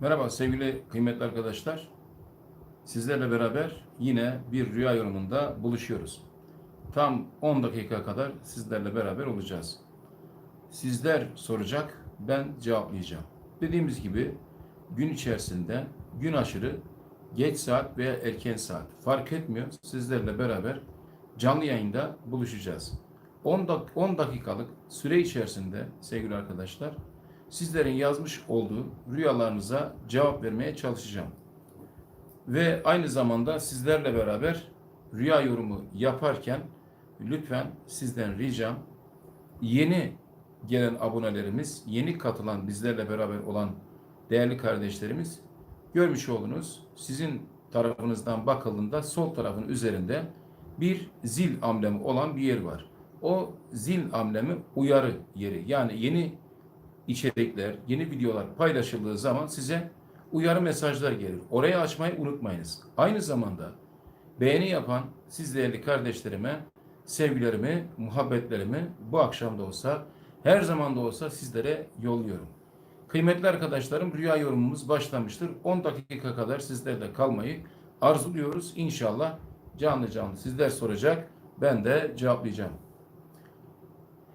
Merhaba sevgili kıymetli arkadaşlar. Sizlerle beraber yine bir rüya yorumunda buluşuyoruz. Tam 10 dakika kadar sizlerle beraber olacağız. Sizler soracak, ben cevaplayacağım. Dediğimiz gibi gün içerisinde gün aşırı geç saat veya erken saat fark etmiyor. Sizlerle beraber canlı yayında buluşacağız. 10, dak 10 dakikalık süre içerisinde sevgili arkadaşlar sizlerin yazmış olduğu rüyalarınıza cevap vermeye çalışacağım. Ve aynı zamanda sizlerle beraber rüya yorumu yaparken lütfen sizden ricam yeni gelen abonelerimiz, yeni katılan bizlerle beraber olan değerli kardeşlerimiz görmüş olduğunuz sizin tarafınızdan bakıldığında sol tarafın üzerinde bir zil amblemi olan bir yer var. O zil amblemi uyarı yeri. Yani yeni içerikler, yeni videolar paylaşıldığı zaman size uyarı mesajlar gelir. Orayı açmayı unutmayınız. Aynı zamanda beğeni yapan siz değerli kardeşlerime sevgilerimi, muhabbetlerimi bu akşam da olsa, her zaman da olsa sizlere yolluyorum. Kıymetli arkadaşlarım rüya yorumumuz başlamıştır. 10 dakika kadar sizlerle kalmayı arzuluyoruz. İnşallah canlı canlı sizler soracak, ben de cevaplayacağım.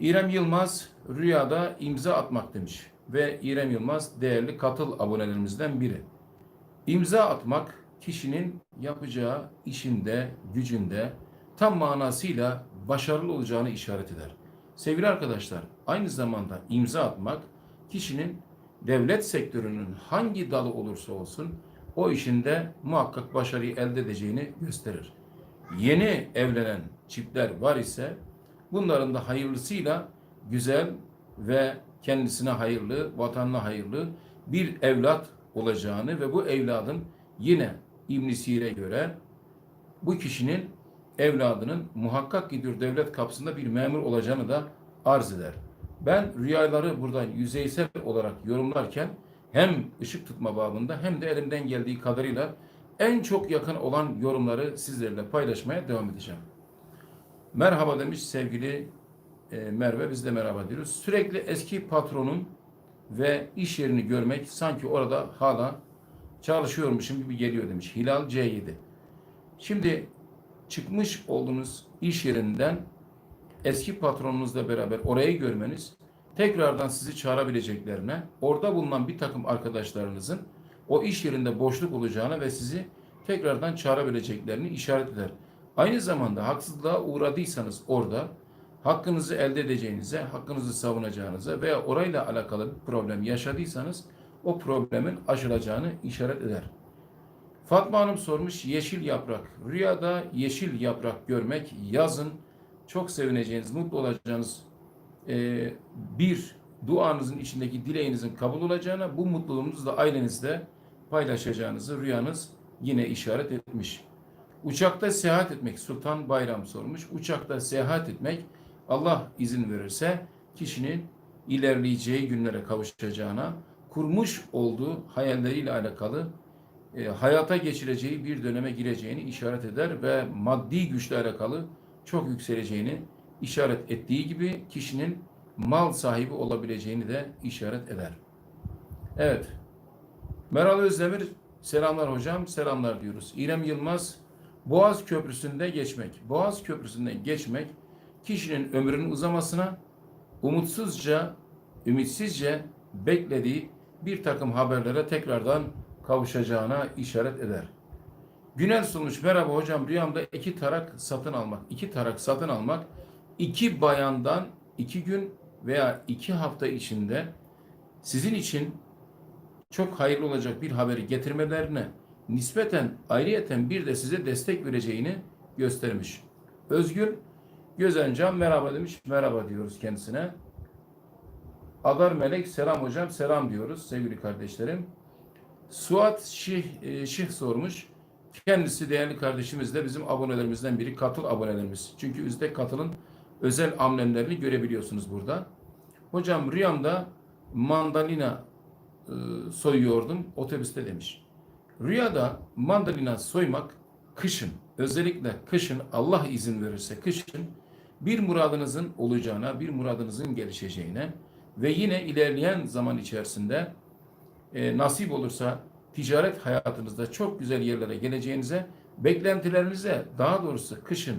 İrem Yılmaz rüyada imza atmak demiş ve İrem Yılmaz değerli katıl abonelerimizden biri. İmza atmak kişinin yapacağı işinde, gücünde tam manasıyla başarılı olacağını işaret eder. Sevgili arkadaşlar, aynı zamanda imza atmak kişinin devlet sektörünün hangi dalı olursa olsun o işinde muhakkak başarıyı elde edeceğini gösterir. Yeni evlenen çiftler var ise bunların da hayırlısıyla güzel ve kendisine hayırlı, vatanına hayırlı bir evlat olacağını ve bu evladın yine İbn Sir'e göre bu kişinin evladının muhakkak gidiyor devlet kapısında bir memur olacağını da arz eder. Ben rüyaları buradan yüzeysel olarak yorumlarken hem ışık tutma babında hem de elimden geldiği kadarıyla en çok yakın olan yorumları sizlerle paylaşmaya devam edeceğim. Merhaba demiş sevgili e, Merve biz de merhaba diyoruz. Sürekli eski patronun ve iş yerini görmek sanki orada hala çalışıyormuşum gibi geliyor demiş. Hilal C7. Şimdi çıkmış olduğunuz iş yerinden eski patronunuzla beraber orayı görmeniz tekrardan sizi çağırabileceklerine, orada bulunan bir takım arkadaşlarınızın o iş yerinde boşluk olacağına ve sizi tekrardan çağırabileceklerini işaret eder. Aynı zamanda haksızlığa uğradıysanız orada hakkınızı elde edeceğinize, hakkınızı savunacağınıza veya orayla alakalı bir problem yaşadıysanız o problemin aşılacağını işaret eder. Fatma Hanım sormuş yeşil yaprak. Rüyada yeşil yaprak görmek yazın çok sevineceğiniz, mutlu olacağınız e, bir duanızın içindeki dileğinizin kabul olacağına, bu mutluluğunuzu da ailenizle paylaşacağınızı rüyanız yine işaret etmiş. Uçakta seyahat etmek Sultan Bayram sormuş. Uçakta seyahat etmek Allah izin verirse kişinin ilerleyeceği günlere kavuşacağına, kurmuş olduğu hayalleriyle alakalı e, hayata geçireceği bir döneme gireceğini işaret eder ve maddi güçle alakalı çok yükseleceğini işaret ettiği gibi kişinin mal sahibi olabileceğini de işaret eder. Evet. Meral Özdemir selamlar hocam, selamlar diyoruz. İrem Yılmaz Boğaz Köprüsü'nde geçmek. Boğaz Köprüsü'nden geçmek kişinin ömrünün uzamasına umutsuzca, ümitsizce beklediği bir takım haberlere tekrardan kavuşacağına işaret eder. Günel sunmuş. Merhaba hocam rüyamda iki tarak satın almak. iki tarak satın almak iki bayandan iki gün veya iki hafta içinde sizin için çok hayırlı olacak bir haberi getirmelerine nispeten ayrıyeten bir de size destek vereceğini göstermiş. Özgür Gözencan merhaba demiş. Merhaba diyoruz kendisine. Adar Melek selam hocam selam diyoruz sevgili kardeşlerim. Suat Şih, e, Şih sormuş. Kendisi değerli kardeşimiz de bizim abonelerimizden biri. Katıl abonelerimiz. Çünkü bizde katılın özel amblemlerini görebiliyorsunuz burada. Hocam rüyamda mandalina e, soyuyordum otobüste demiş. Rüyada mandalina soymak kışın özellikle kışın Allah izin verirse kışın bir muradınızın olacağına, bir muradınızın gelişeceğine ve yine ilerleyen zaman içerisinde e, nasip olursa ticaret hayatınızda çok güzel yerlere geleceğinize, beklentilerinize daha doğrusu kışın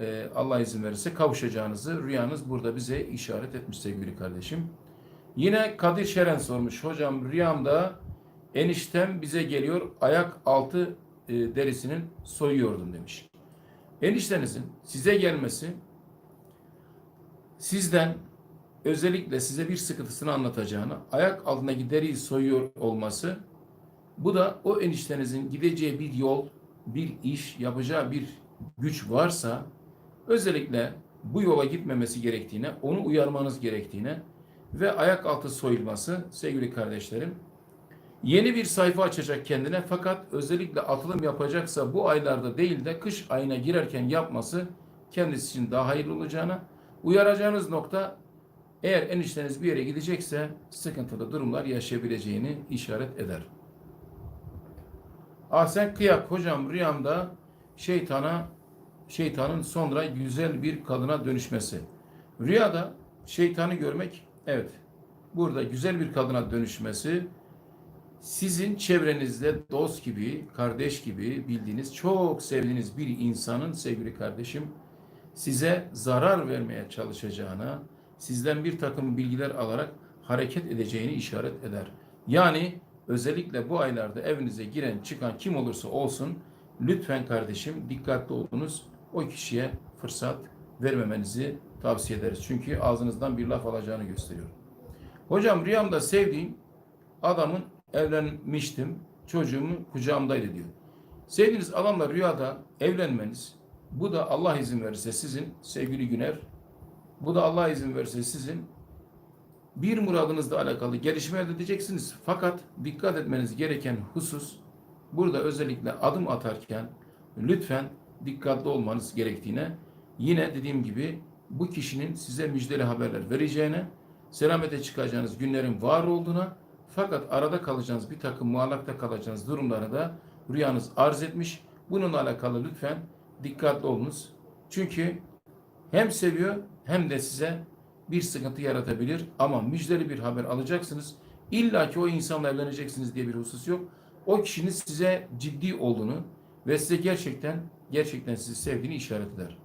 e, Allah izin verirse kavuşacağınızı rüyanız burada bize işaret etmiş sevgili kardeşim. Yine Kadir Şeren sormuş. Hocam rüyamda eniştem bize geliyor ayak altı e, derisinin soyuyordum demiş. Eniştenizin size gelmesi sizden özellikle size bir sıkıntısını anlatacağını, ayak altındaki deriyi soyuyor olması bu da o eniştenizin gideceği bir yol, bir iş, yapacağı bir güç varsa özellikle bu yola gitmemesi gerektiğine, onu uyarmanız gerektiğine ve ayak altı soyulması sevgili kardeşlerim yeni bir sayfa açacak kendine fakat özellikle atılım yapacaksa bu aylarda değil de kış ayına girerken yapması kendisi için daha hayırlı olacağına uyaracağınız nokta eğer enişteniz bir yere gidecekse sıkıntılı durumlar yaşayabileceğini işaret eder. Ahsen Kıyak hocam rüyamda şeytana şeytanın sonra güzel bir kadına dönüşmesi. Rüyada şeytanı görmek evet burada güzel bir kadına dönüşmesi sizin çevrenizde dost gibi, kardeş gibi bildiğiniz, çok sevdiğiniz bir insanın sevgili kardeşim size zarar vermeye çalışacağına, sizden bir takım bilgiler alarak hareket edeceğini işaret eder. Yani özellikle bu aylarda evinize giren çıkan kim olursa olsun lütfen kardeşim dikkatli olunuz. O kişiye fırsat vermemenizi tavsiye ederiz. Çünkü ağzınızdan bir laf alacağını gösteriyor. Hocam rüyamda sevdiğim adamın evlenmiştim. Çocuğumun kucağımdaydı diyor. Sevdiğiniz adamla rüyada evlenmeniz bu da Allah izin verirse sizin sevgili Güner bu da Allah izin verirse sizin bir muradınızla alakalı gelişme elde edeceksiniz. Fakat dikkat etmeniz gereken husus burada özellikle adım atarken lütfen dikkatli olmanız gerektiğine yine dediğim gibi bu kişinin size müjdeli haberler vereceğine selamete çıkacağınız günlerin var olduğuna fakat arada kalacağınız bir takım muallakta kalacağınız durumları da rüyanız arz etmiş. Bununla alakalı lütfen dikkatli olunuz. Çünkü hem seviyor hem de size bir sıkıntı yaratabilir ama müjdeli bir haber alacaksınız. İlla ki o insanla evleneceksiniz diye bir husus yok. O kişinin size ciddi olduğunu ve size gerçekten gerçekten sizi sevdiğini işaret eder.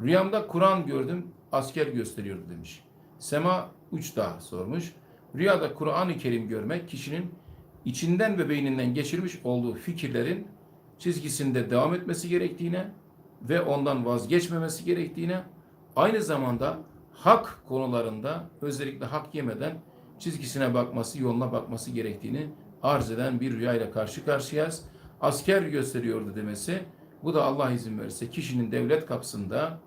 Rüyamda Kur'an gördüm, asker gösteriyordu demiş. Sema Uçdağ sormuş. Rüyada Kur'an-ı Kerim görmek kişinin içinden ve beyninden geçirmiş olduğu fikirlerin çizgisinde devam etmesi gerektiğine ve ondan vazgeçmemesi gerektiğine aynı zamanda hak konularında özellikle hak yemeden çizgisine bakması, yoluna bakması gerektiğini arz eden bir rüya ile karşı karşıyayız. Asker gösteriyordu demesi bu da Allah izin verirse kişinin devlet kapısında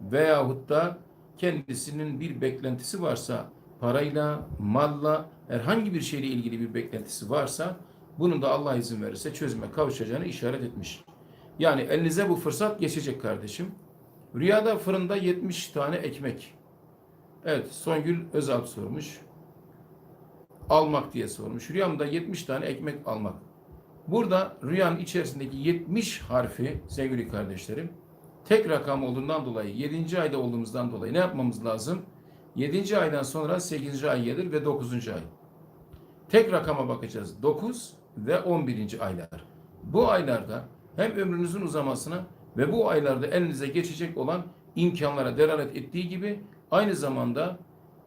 veyahut da kendisinin bir beklentisi varsa parayla, malla, herhangi bir şeyle ilgili bir beklentisi varsa bunun da Allah izin verirse çözüme kavuşacağını işaret etmiş. Yani elinize bu fırsat geçecek kardeşim. Rüyada fırında 70 tane ekmek. Evet Songül Özalp sormuş. Almak diye sormuş. Rüyamda 70 tane ekmek almak. Burada rüyanın içerisindeki 70 harfi sevgili kardeşlerim tek rakam olduğundan dolayı 7. ayda olduğumuzdan dolayı ne yapmamız lazım? 7. aydan sonra 8. ay gelir ve 9. ay. Tek rakama bakacağız. 9 ve 11. aylar. Bu aylarda hem ömrünüzün uzamasına ve bu aylarda elinize geçecek olan imkanlara delalet ettiği gibi aynı zamanda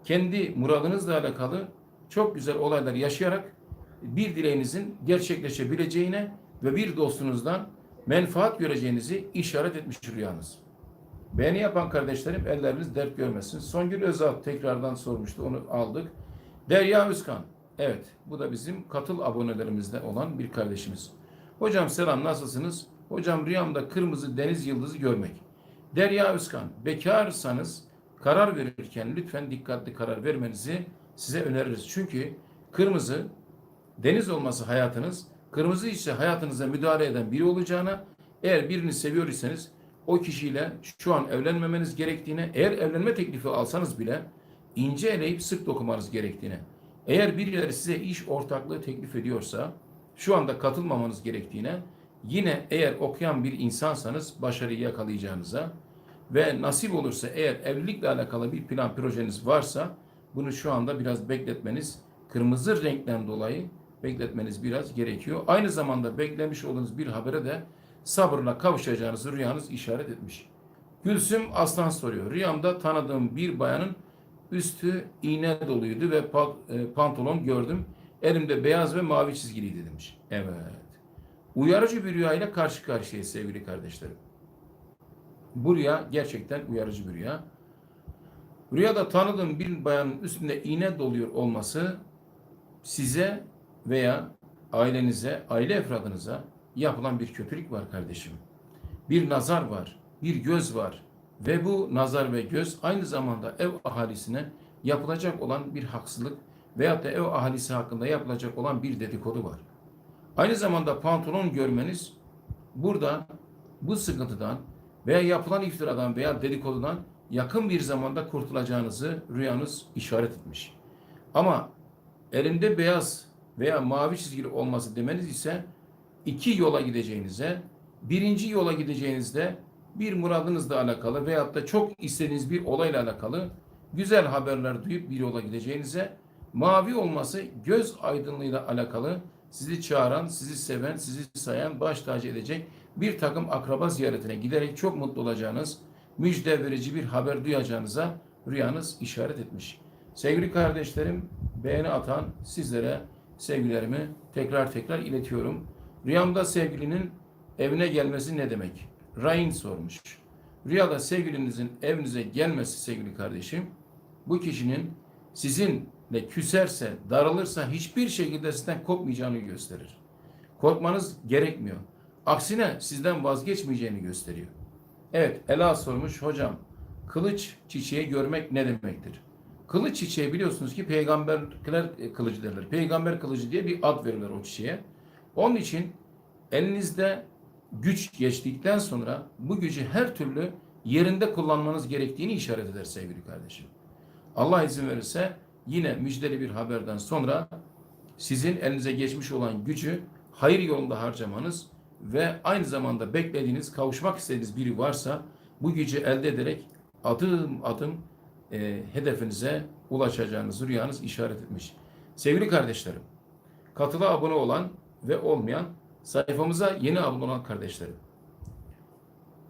kendi muradınızla alakalı çok güzel olaylar yaşayarak bir dileğinizin gerçekleşebileceğine ve bir dostunuzdan menfaat göreceğinizi işaret etmiş rüyanız. Beğeni yapan kardeşlerim elleriniz dert görmesin. Songül Özal tekrardan sormuştu. Onu aldık. Derya Özkan. Evet. Bu da bizim katıl abonelerimizde olan bir kardeşimiz. Hocam selam nasılsınız? Hocam rüyamda kırmızı deniz yıldızı görmek. Derya Özkan. Bekarsanız karar verirken lütfen dikkatli karar vermenizi size öneririz. Çünkü kırmızı deniz olması hayatınız, kırmızı ise hayatınıza müdahale eden biri olacağına eğer birini seviyor iseniz o kişiyle şu an evlenmemeniz gerektiğine, eğer evlenme teklifi alsanız bile ince eleyip sık dokumanız gerektiğine, eğer birileri size iş ortaklığı teklif ediyorsa şu anda katılmamanız gerektiğine, yine eğer okuyan bir insansanız başarıyı yakalayacağınıza ve nasip olursa eğer evlilikle alakalı bir plan projeniz varsa bunu şu anda biraz bekletmeniz kırmızı renkten dolayı bekletmeniz biraz gerekiyor. Aynı zamanda beklemiş olduğunuz bir habere de sabırla kavuşacağınızı rüyanız işaret etmiş. Gülsüm Aslan soruyor. Rüyamda tanıdığım bir bayanın üstü iğne doluydu ve e, pantolon gördüm. Elimde beyaz ve mavi çizgiliydi demiş. Evet. Uyarıcı bir rüyayla karşı karşıyayız sevgili kardeşlerim. Bu rüya gerçekten uyarıcı bir rüya. Rüyada tanıdığım bir bayanın üstünde iğne doluyor olması size veya ailenize, aile efradınıza yapılan bir kötülük var kardeşim. Bir nazar var, bir göz var ve bu nazar ve göz aynı zamanda ev ahalisine yapılacak olan bir haksızlık veyahut da ev ahalisi hakkında yapılacak olan bir dedikodu var. Aynı zamanda pantolon görmeniz burada bu sıkıntıdan veya yapılan iftiradan veya dedikodudan yakın bir zamanda kurtulacağınızı rüyanız işaret etmiş. Ama elimde beyaz veya mavi çizgili olması demeniz ise iki yola gideceğinize, birinci yola gideceğinizde bir muradınızla alakalı veyahut da çok istediğiniz bir olayla alakalı güzel haberler duyup bir yola gideceğinize, mavi olması göz aydınlığıyla alakalı sizi çağıran, sizi seven, sizi sayan, baş tacı edecek bir takım akraba ziyaretine giderek çok mutlu olacağınız, müjde verici bir haber duyacağınıza rüyanız işaret etmiş. Sevgili kardeşlerim, beğeni atan sizlere sevgilerimi tekrar tekrar iletiyorum. Rüyamda sevgilinin evine gelmesi ne demek? Rain sormuş. Rüyada sevgilinizin evinize gelmesi sevgili kardeşim, bu kişinin sizinle küserse, daralırsa hiçbir şekilde sizden kopmayacağını gösterir. Korkmanız gerekmiyor. Aksine sizden vazgeçmeyeceğini gösteriyor. Evet, Ela sormuş. Hocam, kılıç çiçeği görmek ne demektir? Kılıç çiçeği biliyorsunuz ki peygamberler kılıcı derler. Peygamber kılıcı diye bir ad verirler o çiçeğe. Onun için elinizde güç geçtikten sonra bu gücü her türlü yerinde kullanmanız gerektiğini işaret eder sevgili kardeşim. Allah izin verirse yine müjdeli bir haberden sonra sizin elinize geçmiş olan gücü hayır yolunda harcamanız ve aynı zamanda beklediğiniz, kavuşmak istediğiniz biri varsa bu gücü elde ederek adım adım e, hedefinize ulaşacağınız rüyanız işaret etmiş. Sevgili kardeşlerim, katıla abone olan ve olmayan sayfamıza yeni abone olan kardeşlerim.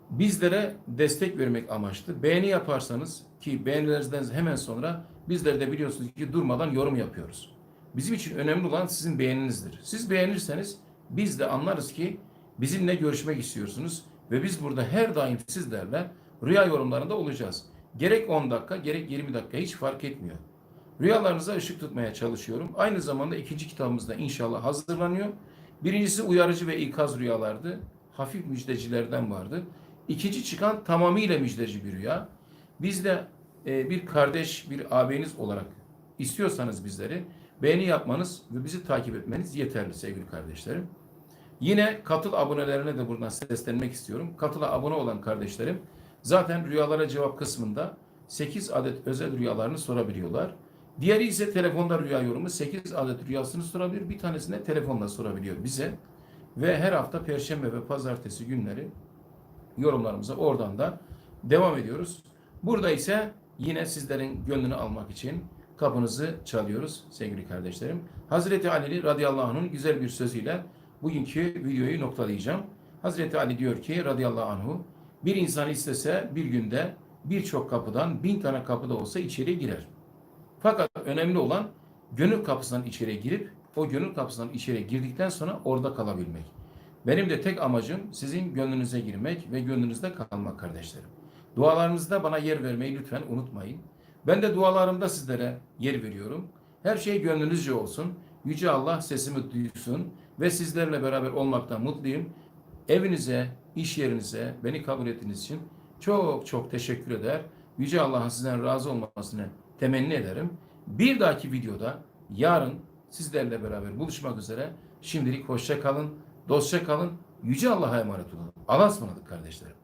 Bizlere destek vermek amaçlı. Beğeni yaparsanız ki beğenilerinizden hemen sonra bizler de biliyorsunuz ki durmadan yorum yapıyoruz. Bizim için önemli olan sizin beğeninizdir. Siz beğenirseniz biz de anlarız ki bizimle görüşmek istiyorsunuz ve biz burada her daim sizlerle rüya yorumlarında olacağız. Gerek 10 dakika gerek 20 dakika hiç fark etmiyor. Rüyalarınıza ışık tutmaya çalışıyorum. Aynı zamanda ikinci kitabımız da inşallah hazırlanıyor. Birincisi uyarıcı ve ikaz rüyalardı. Hafif müjdecilerden vardı. İkinci çıkan tamamıyla müjdeci bir rüya. Biz de e, bir kardeş, bir ağabeyiniz olarak istiyorsanız bizleri beğeni yapmanız ve bizi takip etmeniz yeterli sevgili kardeşlerim. Yine katıl abonelerine de buradan seslenmek istiyorum. Katıla abone olan kardeşlerim zaten rüyalara cevap kısmında 8 adet özel rüyalarını sorabiliyorlar. Diğeri ise telefonda rüya yorumu 8 adet rüyasını sorabiliyor. Bir tanesini telefonla sorabiliyor bize. Ve her hafta perşembe ve pazartesi günleri yorumlarımıza oradan da devam ediyoruz. Burada ise yine sizlerin gönlünü almak için kapınızı çalıyoruz sevgili kardeşlerim. Hazreti Ali radıyallahu anh'ın güzel bir sözüyle bugünkü videoyu noktalayacağım. Hazreti Ali diyor ki radıyallahu anhu bir insan istese bir günde birçok kapıdan bin tane kapıda olsa içeriye girer. Fakat önemli olan gönül kapısından içeriye girip o gönül kapısından içeriye girdikten sonra orada kalabilmek. Benim de tek amacım sizin gönlünüze girmek ve gönlünüzde kalmak kardeşlerim. Dualarınızda bana yer vermeyi lütfen unutmayın. Ben de dualarımda sizlere yer veriyorum. Her şey gönlünüzce olsun. Yüce Allah sesimi duysun ve sizlerle beraber olmaktan mutluyum. Evinize, iş yerinize beni kabul ettiğiniz için çok çok teşekkür eder. Yüce Allah'ın sizden razı olmasını temenni ederim. Bir dahaki videoda yarın sizlerle beraber buluşmak üzere. Şimdilik hoşça kalın, dostça kalın. Yüce Allah'a emanet olun. Allah'a ısmarladık kardeşlerim.